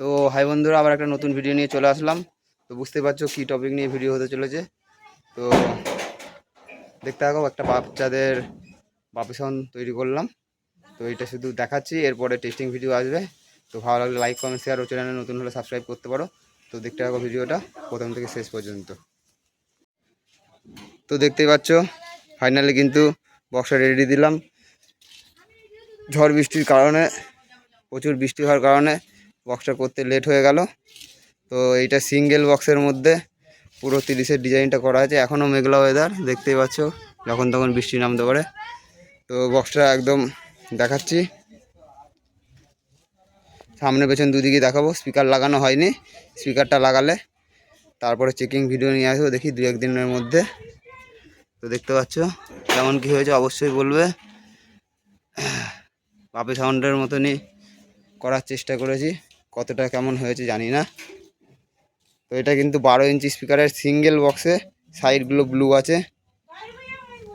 তো হাই বন্ধুরা, আবার একটা নতুন ভিডিও নিয়ে চলে আসলাম। তো বুঝতে পারছ কী টপিক নিয়ে ভিডিও হতে চলেছে। তো দেখতে থাকো, একটা বাচ্চাদের বাপিসন তৈরি করলাম। তো এটা শুধু দেখাচ্ছি, এরপরে টেস্টিং ভিডিও আসবে। তো ভালো লাগলে লাইক কমেন্ট শেয়ার ও চ্যানেলে নতুন হলে সাবস্ক্রাইব করতে পারো। তো দেখতে থাকো ভিডিওটা প্রথম থেকে শেষ পর্যন্ত। তো দেখতেই পাচ্ছ ফাইনালি কিন্তু বক্সটা রেডি দিলাম। ঝড় বৃষ্টির কারণে, প্রচুর বৃষ্টি হওয়ার কারণে বক্সটা করতে লেট হয়ে গেল। তো এইটা সিঙ্গেল বক্সের মধ্যে পুরো তিরিশের ডিজাইনটা করা আছে। এখনও মেঘলা ওয়েদার দেখতেই পাচ্ছ, যখন তখন বৃষ্টি নামতে পারে। তো বক্সটা একদম দেখাচ্ছি। সামনে পেছন দুদিকে দেখাবো। স্পিকার লাগানো হয়নি। স্পিকারটা লাগালে তারপরে চেকিং ভিডিও নিয়ে আসব, দেখি দু একদিনের মধ্যে। তো দেখতে পাচ্ছ, কেমন কী হয়েছে অবশ্যই বলবে। পাপি সাউন্ডের মতনই করার চেষ্টা করেছি। কতটা কেমন হয়েছে জানি না। তো এটা কিন্তু বারো ইঞ্চি স্পিকারের সিঙ্গেল বক্সে সাইডগুলো ব্লু আছে।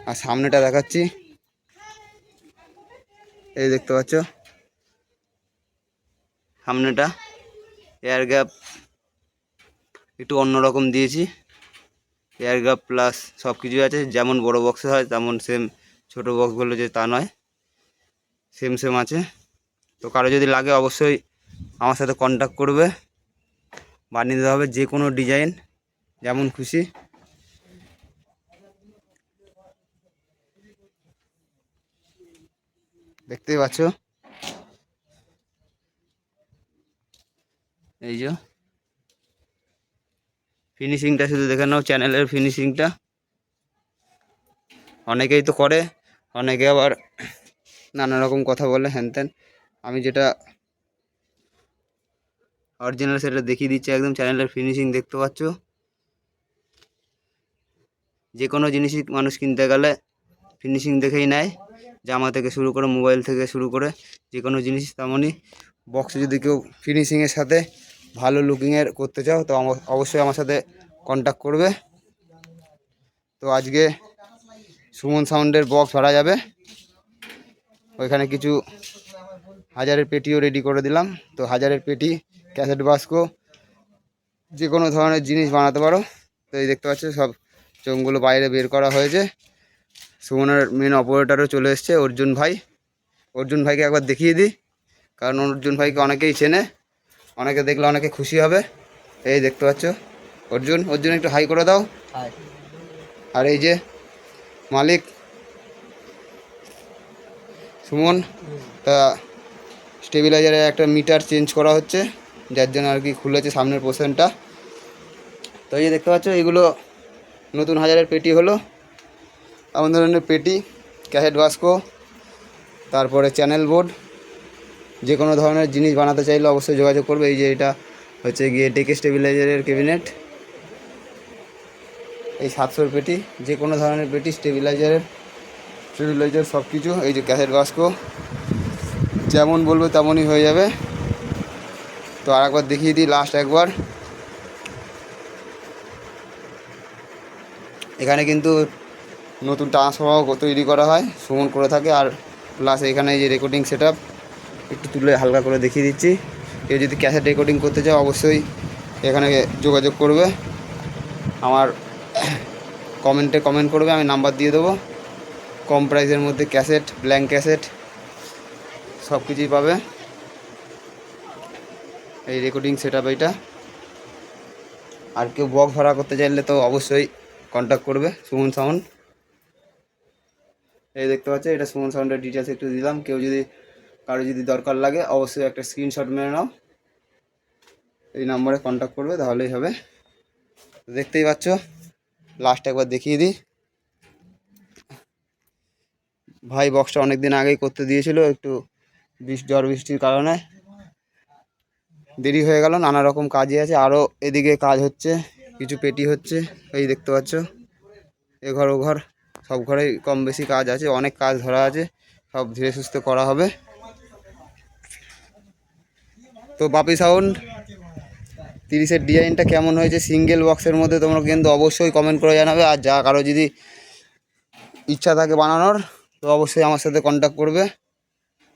আর সামনেটা দেখাচ্ছি। এই দেখতে পাচ্ছ? সামনেটা এয়ার গ্যাপ একটু অন্যরকম দিয়েছি। এয়ার গ্যাপ প্লাস সব কিছুই আছে। যেমন বড় বক্সে হয়, তেমন সেম ছোটো বক্সগুলো যে তা নয়। সেম সেম আছে। তো কারও যদি লাগে অবশ্যই আমার সাথে কন্ট্যাক্ট করবে। বানিয়ে দিতে হবে যে কোনো ডিজাইন যেমন খুশি। দেখতেই পাচ্ছ? এই যে। ফিনিশিংটা শুধু দেখে নাও চ্যানেলের ফিনিশিংটা অনেকেই তো করে, অনেকে আবার নানা রকম কথা বলে, হ্যান ত্যান। আমি যেটা অরিজিনাল সেটা দেখিয়ে দিচ্ছে একদম চ্যানেলের ফিনিশিং দেখতে পাচ্ছ। যে কোনো জিনিসই মানুষ কিনতে গেলে ফিনিশিং দেখেই নেয়, জামা থেকে শুরু করে মোবাইল থেকে শুরু করে যে কোনো জিনিস। তেমনই বক্সে যদি কেউ ফিনিশিংয়ের সাথে ভালো লুকিংয়ের করতে চাও, তো অবশ্যই আমার সাথে কন্ট্যাক্ট করবে। তো আজকে সুমন সাউন্ডের বক্স ভাড়া যাবে। ওইখানে কিছু হাজারের পেটিও রেডি করে দিলাম। তো হাজারের পেটি ক্যাসেট বাস্কো যে কোনো ধরনের জিনিস বানাতে পারো। তো এই দেখতে পাচ্ছ সব চোঙগুলো বাইরে বের করা হয়েছে। সুমনের মেন অপারেটারও চলে এসছে অর্জুন ভাই। অর্জুন ভাইকে একবার দেখিয়ে দিই কারণ অর্জুন ভাইকে অনেকেই চেনে অনেকে দেখলে অনেকে খুশি হবে। এই দেখতে পাচ্ছ অর্জুন অর্জুন একটু হাই করে দাও। আর এই যে মালিক সুমন তা স্টেবিলাইজারে একটা মিটার চেঞ্জ করা হচ্ছে। যার জন্য আর কি খুলেছে সামনের পোর্শনটা। তো এই যে দেখতে পাচ্ছ, এগুলো নতুন হাজারের পেটি হলো। এমন ধরনের পেটি, ক্যাসেট বাস্কো, তারপরে চ্যানেল বোর্ড। যে কোনো ধরনের জিনিস বানাতে চাইলে অবশ্যই যোগাযোগ করবে। এই যে এটা হচ্ছে গিয়ে ডেকে স্টেবিলাইজারের ক্যাবিনেট। এই সাতশোর পেটি, যে কোনো ধরনের পেটি, স্টেবিলাইজারের স্টেবিলাইজার সব কিছু এই যে ক্যাসেট বাস্কো, যেমন বলবে তেমনই হয়ে যাবে। তো আর একবার দেখিয়ে দিই লাস্ট একবার। এখানে কিন্তু নতুন ট্রান্সফর্মার তৈরি করা হয়, সুমন করে থাকে আর প্লাস এখানে যে রেকর্ডিং সেট একটু তুলে হালকা করে দেখিয়ে দিচ্ছি। কেউ যদি ক্যাসেট রেকর্ডিং করতে চাও অবশ্যই এখানে যোগাযোগ করবে। আমার কমেন্টে কমেন্ট করবে, আমি নাম্বার দিয়ে দেবো। কম প্রাইসের মধ্যে ক্যাসেট ব্ল্যাঙ্ক ক্যাসেট সব কিছুই পাবে। এই রেকর্ডিং সেট আপ এইটা। আর কেউ বক্স ভাড়া করতে চাইলে তো অবশ্যই কন্ট্যাক্ট করবে, সুমন সাউন্ড। এই দেখতে পাচ্ছ, এটা সুমন সাউন্ডের ডিটেলস একটু দিলাম। কেউ যদি, কারও যদি দরকার লাগে, অবশ্যই একটা স্ক্রিনশট মেরে নাও। এই নম্বরে কন্ট্যাক্ট করবে, তাহলেই হবে। দেখতেই পাচ্ছ লাস্ট একবার দেখিয়ে দিই। ভাই বক্সটা অনেক দিন আগেই করতে দিয়েছিল, একটু বৃষ্টি, ঝড় বৃষ্টির কারণে। দেরি হয়ে গেল, নানা রকম কাজই আছে। আরও এদিকে কাজ হচ্ছে, কিছু পেটি হচ্ছে, এই দেখতে পাচ্ছ। এ ঘর ও ঘর, সব ঘরেই কম বেশি কাজ আছে, অনেক কাজ ধরা আছে, সব ধীরে সুস্থে করা হবে। তো বাপি সাউন্ড, তিরিশের ডিজাইনটা কেমন হয়েছে? সিঙ্গেল বক্সের মধ্যে তোমরা কিন্তু অবশ্যই কমেন্ট করে জানাবে, আর যা কারও যদি ইচ্ছা থাকে বানানোর, তো অবশ্যই আমার সাথে কন্ট্যাক্ট করবে।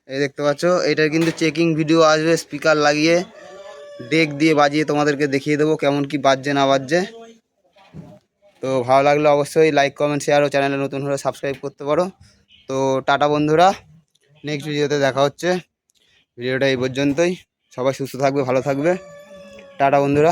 এই দেখতে পাচ্ছ, এটার কিন্তু চেকিং ভিডিও আসবে স্পিকার লাগিয়ে। ডেক দিয়ে বাজিয়ে তোমাদেরকে দেখিয়ে দেবো কেমন কি বাজছে, না বাজছে। তো ভালো লাগলে অবশ্যই লাইক কমেন্ট শেয়ার ও চ্যানেলে নতুন হলে সাবস্ক্রাইব করতে পারো। তো টাটা বন্ধুরা নেক্সট ভিডিওতে দেখা হচ্ছে। ভিডিওটা এই পর্যন্তই। সবাই সুস্থ থাকবে, ভালো থাকবে। টাটা বন্ধুরা।